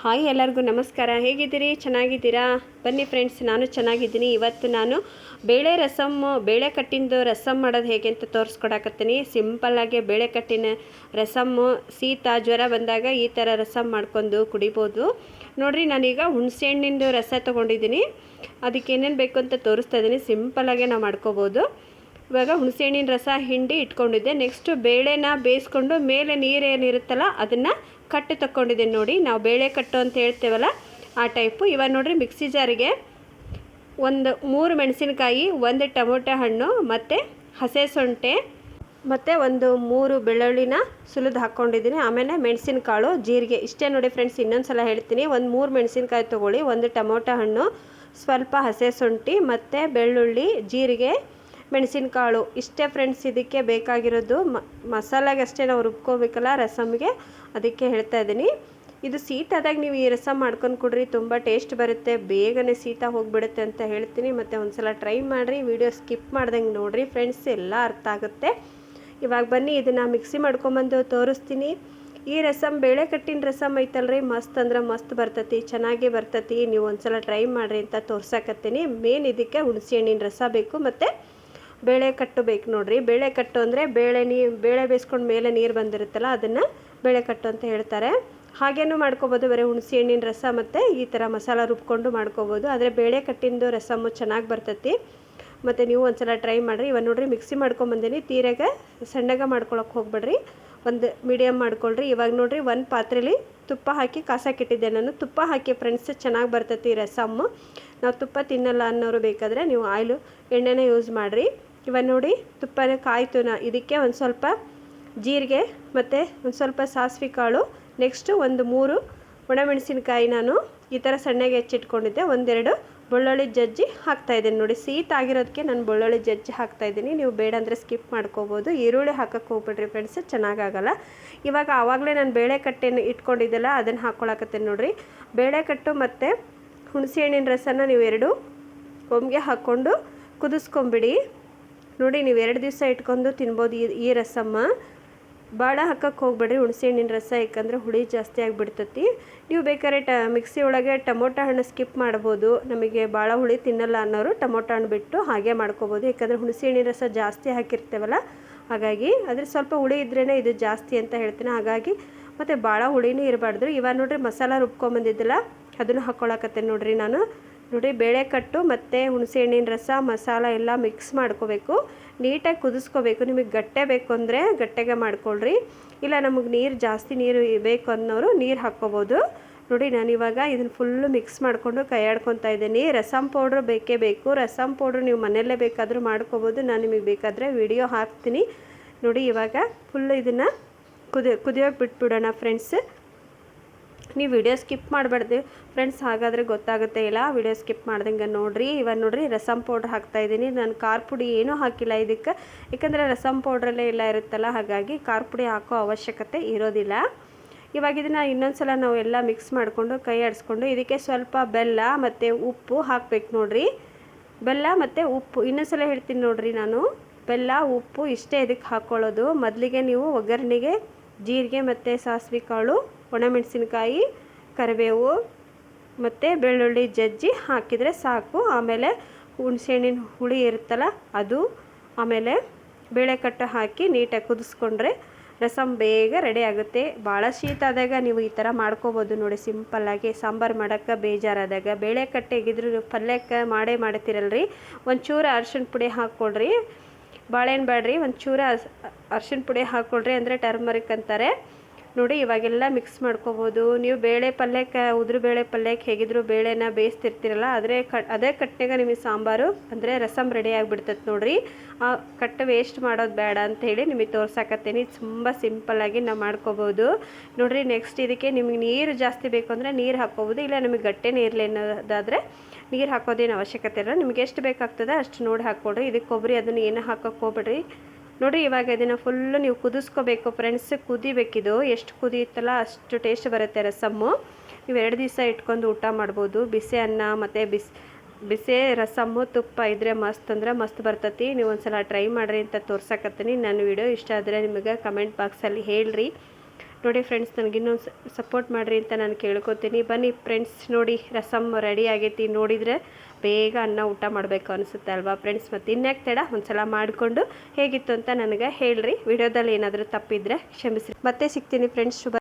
Hi ಎಲ್ಲರಿಗೂ ನಮಸ್ಕಾರ. ಹೇಗಿದ್ದೀರಿ? ಚೆನ್ನಾಗಿದ್ದೀರಾ? ಬನ್ನಿ ಫ್ರೆಂಡ್ಸ್ ನಾನು ಚೆನ್ನಾಗಿದ್ದೀನಿ. ಇವತ್ತು ನಾನು ಬೇಳೆ ರಸಮ್ಮು ಬೇಳೆ ಕಟ್ಟಿಂದು ರಸಮ್ ಮಾಡೋದು ಹೇಗೆ ಅಂತ ತೋರಿಸ್ಕೊಡಕತ್ತೀನಿ. ಸಿಂಪಲ್ಲಾಗಿ ಬೇಳೆ ಕಟ್ಟಿನ ರಸಮ್ಮು ಶೀತ, ಜ್ವರ ಬಂದಾಗ ಈ ಥರ ರಸಮ್ ಮಾಡ್ಕೊಂಡು ಕುಡಿಬೋದು. ನೋಡಿರಿ, ನಾನೀಗ ಹುಣಸೆ ಹಣ್ಣಿಂದು ರಸ ತೊಗೊಂಡಿದ್ದೀನಿ. ಅದಕ್ಕೆ ಏನೇನು ಬೇಕು ಅಂತ ತೋರಿಸ್ತಾ ಇದ್ದೀನಿ. ಸಿಂಪಲ್ಲಾಗೆ ನಾವು ಮಾಡ್ಕೋಬೋದು. ಇವಾಗ ಹುಣಸೆಹಣ್ಣಿನ ರಸ ಹಿಂಡಿ ಇಟ್ಕೊಂಡಿದ್ದೆ. ನೆಕ್ಸ್ಟು ಬೇಳೆನ ಬೇಯಿಸ್ಕೊಂಡು ಮೇಲೆ ನೀರೇನಿರುತ್ತಲ್ಲ ಅದನ್ನು ಕಟ್ಟು ತಕ್ಕೊಂಡಿದ್ದೀನಿ ನೋಡಿ. ನಾವು ಬೇಳೆ ಕಟ್ಟು ಅಂತ ಹೇಳ್ತೇವಲ್ಲ, ಆ ಟೈಪು ಇವಾಗ ನೋಡಿರಿ ಮಿಕ್ಸಿ ಜಾರಿಗೆ ಒಂದು ಮೂರು ಮೆಣಸಿನಕಾಯಿ, ಒಂದು ಟೊಮೊಟೊ ಹಣ್ಣು, ಮತ್ತು ಹಸೆ ಸೊಂಟೆ, ಮತ್ತು ಒಂದು ಮೂರು ಬೆಳ್ಳುಳ್ಳಿನ ಸುಲಿದು ಹಾಕ್ಕೊಂಡಿದ್ದೀನಿ. ಆಮೇಲೆ ಮೆಣಸಿನಕಾಳು, ಜೀರಿಗೆ. ಇಷ್ಟೇ ನೋಡಿ ಫ್ರೆಂಡ್ಸ್ ಇನ್ನೊಂದು ಸಲ ಹೇಳ್ತೀನಿ. ಒಂದು ಮೂರು ಮೆಣಸಿನಕಾಯಿ ತೊಗೊಳ್ಳಿ, ಒಂದು ಟೊಮೊಟೊ ಹಣ್ಣು, ಸ್ವಲ್ಪ ಹಸೆ ಶುಂಠಿ ಮತ್ತು ಬೆಳ್ಳುಳ್ಳಿ, ಜೀರಿಗೆ ಮೆಣಸಿನಕಾಳು. ಇಷ್ಟೇ ಫ್ರೆಂಡ್ಸ್ ಇದಕ್ಕೆ ಬೇಕಾಗಿರೋದು ಮಸಾಲಾಗೆ ಅಷ್ಟೇ ನಾವು ರುಬ್ಕೋಬೇಕಲ್ಲ, ರಸಮ್ಗೆ? ಅದಕ್ಕೆ ಹೇಳ್ತಾ ಇದ್ದೀನಿ. ಇದು ಸೀತಾದಾಗ ನೀವು ಈ ರಸ ಮಾಡ್ಕೊಂಡು ಕೊಡ್ರಿ, ತುಂಬ ಟೇಸ್ಟ್ ಬರುತ್ತೆ. ಬೇಗನೆ ಶೀತ ಹೋಗಿಬಿಡುತ್ತೆ ಅಂತ ಹೇಳ್ತೀನಿ. ಮತ್ತು ಒಂದ್ಸಲ ಟ್ರೈ ಮಾಡಿರಿ. ವಿಡಿಯೋ ಸ್ಕಿಪ್ ಮಾಡ್ದಂಗೆ ನೋಡಿರಿ ಫ್ರೆಂಡ್ಸ್ ಎಲ್ಲ ಅರ್ಥ ಆಗುತ್ತೆ. ಇವಾಗ ಬನ್ನಿ, ಇದನ್ನು ಮಿಕ್ಸಿ ಮಾಡ್ಕೊಂಬಂದು ತೋರಿಸ್ತೀನಿ. ಈ ರಸಮ್ ಬೇಳೆ ಕಟ್ಟಿನ ರಸಮ್ ಐತಲ್ರಿ? ಮಸ್ತ್ ಅಂದ್ರೆ ಮಸ್ತ್ ಬರ್ತತಿ, ಚೆನ್ನಾಗಿ ಬರ್ತತಿ. ನೀವು ಒಂದ್ಸಲ ಟ್ರೈ ಮಾಡಿರಿ ಅಂತ ತೋರ್ಸಕತ್ತೀನಿ. ಮೇನ್ ಇದಕ್ಕೆ ಹುಣಸೆ ಹಣ್ಣಿನ ರಸ ಬೇಕು. ಮತ್ತು ಬೇಳೆ ಕಟ್ಟು ಬೇಕು ನೋಡ್ರಿ. ಬೇಳೆ ಕಟ್ಟು ಅಂದರೆ ಬೇಳೆ ನೀ, ಬೇಳೆ ಬೇಯಿಸ್ಕೊಂಡು ಮೇಲೆ ನೀರು ಬಂದಿರುತ್ತಲ್ಲ, ಅದನ್ನು ಬೇಳೆ ಕಟ್ಟು ಅಂತ ಹೇಳ್ತಾರೆ. ಹಾಗೇನೂ ಮಾಡ್ಕೋಬೋದು, ಬರೀ ಹುಣಸೆ ಹಣ್ಣಿನ ರಸ ಮತ್ತು ಈ ಥರ ಮಸಾಲ ರುಬ್ಕೊಂಡು ಮಾಡ್ಕೋಬೋದು. ಆದರೆ ಬೇಳೆ ಕಟ್ಟಿಂದು ರಸಮು ಚೆನ್ನಾಗಿ ಬರ್ತೈತಿ. ಮತ್ತು ನೀವು ಒಂದ್ಸಲ ಟ್ರೈ ಮಾಡಿರಿ. ಇವಾಗ ನೋಡಿರಿ, ಮಿಕ್ಸಿ ಮಾಡ್ಕೊಂಬಂದೀನಿ ತೀರೆಗೆ ಸಣ್ಣಗೆ ಮಾಡ್ಕೊಳಕ್ಕೆ ಹೋಗ್ಬೇಡ್ರಿ. ಒಂದು ಮೀಡಿಯಮ್ ಮಾಡ್ಕೊಳ್ರಿ. ಇವಾಗ ನೋಡಿರಿ, ಒಂದು ಪಾತ್ರೆಲಿ ತುಪ್ಪ ಹಾಕಿ ಕಾಸಾಕಿಟ್ಟಿದ್ದೆ ನಾನು. ತುಪ್ಪ ಹಾಕಿ ಫ್ರೆಂಡ್ಸ್ ಚೆನ್ನಾಗಿ ಬರ್ತೈತಿ ರಸಮ್ಮು ನಾವು ತುಪ್ಪ ತಿನ್ನಲ್ಲ ಅನ್ನೋರು ಬೇಕಾದರೆ ನೀವು ಆಯಿಲು ಎಣ್ಣೆನ ಯೂಸ್ ಮಾಡಿರಿ. ಇವಾಗ ನೋಡಿ, ತುಪ್ಪನ ಕಾಯಿತು ನಾ ಇದಕ್ಕೆ ಒಂದು ಸ್ವಲ್ಪ ಜೀರಿಗೆ ಮತ್ತು ಒಂದು ಸ್ವಲ್ಪ ಸಾಸಿವೆ ಕಾಳು ನೆಕ್ಸ್ಟು ಒಂದು ಮೂರು ಒಣಮೆಣಸಿನಕಾಯಿ ನಾನು ಈ ಥರ ಸಣ್ಣಗೆ ಹೆಚ್ಚಿಟ್ಕೊಂಡಿದ್ದೆ. ಒಂದೆರಡು ಬೆಳ್ಳುಳ್ಳಿ ಜಜ್ಜಿ ಹಾಕ್ತಾಯಿದ್ದೀನಿ ನೋಡಿ ಸೀಟ್ ಆಗಿರೋದಕ್ಕೆ ನಾನು ಬೆಳ್ಳುಳ್ಳಿ ಜಜ್ಜಿ ಹಾಕ್ತಾಯಿದ್ದೀನಿ ನೀವು ಬೇಡ ಅಂದರೆ ಸ್ಕಿಪ್ ಮಾಡ್ಕೋಬೋದು. ಈರುಳ್ಳಿ ಹಾಕಕ್ಕೆ ಹೋಗ್ಬಿಡ್ರಿ ಫ್ರೆಂಡ್ಸ್ ಚೆನ್ನಾಗಾಗಲ್ಲ ಇವಾಗ ಆವಾಗಲೇ ನಾನು ಬೇಳೆ ಕಟ್ಟೆನ ಇಟ್ಕೊಂಡಿದ್ದೆಲ್ಲ ಅದನ್ನು ಹಾಕ್ಕೊಳಕತ್ತೇನೆ ನೋಡಿರಿ. ಬೇಳೆಕಟ್ಟು ಮತ್ತು ಹುಣಸೆ ಹಣ್ಣಿನ ರಸನ ನೀವು ಎರಡು ಒಮ್ಗೆ ಹಾಕ್ಕೊಂಡು ಕುದಿಸ್ಕೊಂಬಿಡಿ. ನೋಡಿ, ನೀವು ಎರಡು ದಿವಸ ಇಟ್ಕೊಂಡು ತಿನ್ಬೋದು ಈ ಈ ರಸಮ್ಮ. ಭಾಳ ಹಾಕಕ್ಕೆ ಹೋಗ್ಬೇಡ್ರಿ ಹುಣಸೆ ಹಣ್ಣಿನ ರಸ, ಯಾಕಂದರೆ ಹುಳಿ ಜಾಸ್ತಿ ಆಗಿಬಿಡ್ತತಿ. ನೀವು ಬೇಕಾದ್ರೆ ಟ ಮಿಕ್ಸಿ ಒಳಗೆ ಟೊಮೊಟೊ ಹಣ್ಣು ಸ್ಕಿಪ್ ಮಾಡ್ಬೋದು. ನಮಗೆ ಭಾಳ ಹುಳಿ ತಿನ್ನಲ್ಲ ಅನ್ನೋರು ಟೊಮೊಟೊ ಹಣ್ಣು ಬಿಟ್ಟು ಹಾಗೆ ಮಾಡ್ಕೋಬೋದು. ಯಾಕಂದರೆ ಹುಣಸೆ ಹಣ್ಣಿನ ರಸ ಜಾಸ್ತಿ ಹಾಕಿರ್ತೇವಲ್ಲ, ಹಾಗಾಗಿ ಅದ್ರ ಸ್ವಲ್ಪ ಹುಳಿ ಇದ್ರೇ ಇದು ಜಾಸ್ತಿ ಅಂತ ಹೇಳ್ತೀನಿ. ಹಾಗಾಗಿ ಮತ್ತು ಭಾಳ ಹುಳಿನೂ ಇರಬಾರ್ದು. ಇವಾಗ ನೋಡಿರಿ, ಮಸಾಲ ರುಬ್ಕೊಂಬಂದಿದ್ದಲ್ಲ ಅದನ್ನು ಹಾಕ್ಕೊಳಕತ್ತೇನೆ ನೋಡಿರಿ ನಾನು. ನೋಡಿ ಬೇಳೆ ಕಟ್ಟು ಮತ್ತು ಹುಣಸೆ ಹಣ್ಣಿನ ರಸ, ಮಸಾಲ ಎಲ್ಲ ಮಿಕ್ಸ್ ಮಾಡ್ಕೋಬೇಕು. ನೀಟಾಗಿ ಕುದಿಸ್ಕೋಬೇಕು. ನಿಮಗೆ ಗಟ್ಟೆ ಬೇಕು ಅಂದರೆ ಗಟ್ಟೆಗೆ ಮಾಡ್ಕೊಳ್ರಿ. ಇಲ್ಲ ನಮಗೆ ನೀರು ಜಾಸ್ತಿ ನೀರು ಬೇಕು ಅನ್ನೋರು ನೀರು ಹಾಕ್ಕೋಬೋದು. ನೋಡಿ ನಾನು ಇವಾಗ ಇದನ್ನು ಫುಲ್ಲು ಮಿಕ್ಸ್ ಮಾಡಿಕೊಂಡು ಕೈಯಾಡ್ಕೊತಾ ಇದ್ದೀನಿ. ರಸಮ್ ಪೌಡ್ರ್ ಬೇಕೇ ಬೇಕು. ರಸಮ್ ಪೌಡ್ರ್ ನೀವು ಮನೆಯಲ್ಲೇ ಬೇಕಾದರೂ ಮಾಡ್ಕೋಬೋದು. ನಾನು ನಿಮಗೆ ಬೇಕಾದರೆ ವಿಡಿಯೋ ಹಾಕ್ತೀನಿ. ನೋಡಿ ಇವಾಗ ಫುಲ್ಲು ಇದನ್ನು ಕುದಿ, ಕುದಿಯೋಕೆ ಬಿಟ್ಬಿಡೋಣ ಫ್ರೆಂಡ್ಸ್ ನೀವು ವಿಡಿಯೋ ಸ್ಕಿಪ್ ಮಾಡಬಾರ್ದು. ಫ್ರೆಂಡ್ಸ್ ಹಾಗಾದರೆ ಗೊತ್ತಾಗುತ್ತೆ ಇಲ್ಲ? ವಿಡಿಯೋ ಸ್ಕಿಪ್ ಮಾಡ್ದಂಗೆ ನೋಡಿರಿ. ಇವಾಗ ನೋಡಿರಿ ರಸಮ್ ಪೌಡ್ರ್ ಹಾಕ್ತಾಯಿದ್ದೀನಿ ನಾನು ಖಾರ ಪುಡಿ ಏನೂ ಹಾಕಿಲ್ಲ ಇದಕ್ಕೆ. ಯಾಕಂದರೆ ರಸಮ್ ಪೌಡ್ರಲ್ಲೇ ಎಲ್ಲ ಇರುತ್ತಲ್ಲ, ಹಾಗಾಗಿ ಖಾರ ಪುಡಿ ಹಾಕೋ ಅವಶ್ಯಕತೆ ಇರೋದಿಲ್ಲ. ಇವಾಗ ಇದನ್ನು ಇನ್ನೊಂದು ಸಲ ನಾವು ಎಲ್ಲ ಮಿಕ್ಸ್ ಮಾಡಿಕೊಂಡು, ಕೈ ಆಡಿಸ್ಕೊಂಡು, ಇದಕ್ಕೆ ಸ್ವಲ್ಪ ಬೆಲ್ಲ ಮತ್ತು ಉಪ್ಪು ಹಾಕಬೇಕು ನೋಡಿರಿ. ಬೆಲ್ಲ ಮತ್ತು ಉಪ್ಪು. ಇನ್ನೊಂದು ಸಲ ಹೇಳ್ತೀನಿ ನೋಡಿರಿ ನಾನು. ಬೆಲ್ಲ, ಉಪ್ಪು ಇಷ್ಟೇ ಇದಕ್ಕೆ ಹಾಕ್ಕೊಳ್ಳೋದು ಮೊದಲಿಗೆ ನೀವು ಒಗ್ಗರಣೆಗೆ, ಜೀರಿಗೆ ಮತ್ತು ಸಾಸಿವೆ ಕಾಳು ಒಣಮೆಣಸಿನ್ಕಾಯಿ, ಕರಿಬೇವು ಮತ್ತು ಬೆಳ್ಳುಳ್ಳಿ ಜಜ್ಜಿ ಹಾಕಿದರೆ ಸಾಕು. ಆಮೇಲೆ ಹುಣಸೆಹಣ್ಣಿನ ಹುಳಿ ಇರುತ್ತಲ್ಲ ಅದು ಆಮೇಲೆ ಬೇಳೆಕಟ್ಟು ಹಾಕಿ ನೀಟಾಗಿ ಕುದಿಸ್ಕೊಂಡ್ರೆ ರಸಮ್ ಬೇಗ ರೆಡಿ ಆಗುತ್ತೆ. ಭಾಳ ಶೀತ ಆದಾಗ ನೀವು ಈ ಥರ ಮಾಡ್ಕೋಬೋದು ನೋಡಿ. ಸಿಂಪಲ್ಲಾಗಿ ಸಾಂಬಾರು ಮಾಡೋಕ್ಕೆ ಬೇಜಾರಾದಾಗ. ಬೇಳೆ ಕಟ್ಟೆಗಿದ್ರು ಪಲ್ಯಕ್ಕೆ ಮಾಡೇ ಮಾಡ್ತೀರಲ್ರಿ. ಒಂಚೂರು ಅರ್ಶಿಣ ಪುಡಿ ಹಾಕ್ಕೊಳ್ರಿ. ಬಾಳೆಹಣ್ಣು ಬೇಡ್ರಿ, ಒಂಚೂರು ಅರ್ಶಿಣ ಪುಡಿ ಹಾಕ್ಕೊಳ್ರಿ ಅಂದರೆ ಟರ್ಮರಿಕ್ ಅಂತಾರೆ. ನೋಡಿ ಇವಾಗೆಲ್ಲ ಮಿಕ್ಸ್ ಮಾಡ್ಕೋಬೋದು. ನೀವು ಬೇಳೆ ಪಲ್ಯಕ್ಕೆ, ಉದುರು ಬೇಳೆ ಪಲ್ಯಕ್ಕೆ ಹೇಗಿದ್ರು ಬೇಳೆನ ಬೇಯಿಸ್ತಿರ್ತೀರಲ್ಲ, ಆದರೆ ಕ, ಅದೇ ಕಟ್ಟೆಗೆ ನಿಮಗೆ ಸಾಂಬಾರು ಅಂದರೆ ರಸಮ್ ರೆಡಿ ಆಗಿಬಿಡ್ತೈತೆ ನೋಡಿರಿ. ಆ ಕಟ್ಟೆ ವೇಸ್ಟ್ ಮಾಡೋದು ಬೇಡ ಅಂತ ಹೇಳಿ ನಿಮಗೆ ತೋರ್ಸಾಕತ್ತೀನಿ. ತುಂಬ ಸಿಂಪಲ್ಲಾಗಿ ನಾವು ಮಾಡ್ಕೋಬೋದು. ನೋಡಿರಿ ನೆಕ್ಸ್ಟ್ ಇದಕ್ಕೆ ನಿಮಗೆ ನೀರು ಜಾಸ್ತಿ ಬೇಕು ಅಂದರೆ ನೀರು ಹಾಕ್ಕೋಬೋದು. ಇಲ್ಲ ನಿಮಗೆ ಗಟ್ಟೆ ಅನ್ನೋದಾದರೆ ನೀರು ಹಾಕೋದೇನು ಅವಶ್ಯಕತೆ ಇಲ್ಲ. ನಿಮ್ಗೆ ಎಷ್ಟು ಬೇಕಾಗ್ತದೆ ಅಷ್ಟು ನೋಡಿ ಹಾಕ್ಕೊಡ್ರಿ. ಇದಕ್ಕೆ ಕೊಬ್ಬರಿ ಅದನ್ನು ಏನು ಹಾಕೋಕ್ಕೆ ಹೋಗ್ಬೇಡ್ರಿ. ನೋಡಿ, ಇವಾಗ ಇದನ್ನು ಫುಲ್ಲು ನೀವು ಕುದಿಸ್ಕೋಬೇಕು. ಫ್ರೆಂಡ್ಸ್ ಕುದಿಬೇಕಿದು. ಎಷ್ಟು ಕುದಿಯುತ್ತಲ್ಲ ಅಷ್ಟು ಟೇಸ್ಟ್ ಬರುತ್ತೆ ರಸಮ್ಮು. ನೀವು ಎರಡು ದಿವಸ ಇಟ್ಕೊಂಡು ಊಟ ಮಾಡ್ಬೋದು. ಬಿಸಿ ಅನ್ನ ಮತ್ತು ಬಿಸಿ ಬಿಸಿ ರಸಮ್ಮು, ತುಪ್ಪ ಇದ್ದರೆ ಮಸ್ತ್ ಅಂದ್ರೆ ಮಸ್ತ್ ಬರ್ತತಿ. ನೀವು ಒಂದು ಸಲ ಟ್ರೈ ಮಾಡಿರಿ ಅಂತ ತೋರ್ಸಕತ್ತೀನಿ. ನನ್ನ ವಿಡಿಯೋ ಇಷ್ಟ ಆದರೆ ನಿಮಗೆ ಕಮೆಂಟ್ ಬಾಕ್ಸಲ್ಲಿ ಹೇಳ್ರಿ. ನೋಡಿ ಫ್ರೆಂಡ್ಸ್ ನನಗಿನ್ನೂ ಸಪೋರ್ಟ್ ಮಾಡಿರಿ ಅಂತ ನಾನು ಕೇಳ್ಕೊತೀನಿ. ಬನ್ನಿ ಫ್ರೆಂಡ್ಸ್ ನೋಡಿ ರಸಮ್ ರೆಡಿ ಆಗೈತಿ. ನೋಡಿದರೆ ಬೇಗ ಅನ್ನ ಊಟ ಮಾಡಬೇಕು ಅನಿಸುತ್ತೆ ಅಲ್ವಾ ಫ್ರೆಂಡ್ಸ್ ಮತ್ತು ಇನ್ಯಾಕೆ ತಡ? ಒಂದ್ಸಲ ಮಾಡಿಕೊಂಡು ಹೇಗಿತ್ತು ಅಂತ ನನಗೆ ಹೇಳ್ರಿ. ವಿಡಿಯೋದಲ್ಲಿ ಏನಾದರೂ ತಪ್ಪಿದ್ರೆ ಕ್ಷಮಿಸಿ ಮತ್ತೆ ಸಿಗ್ತೀನಿ ಫ್ರೆಂಡ್ಸ್ ಶುಭ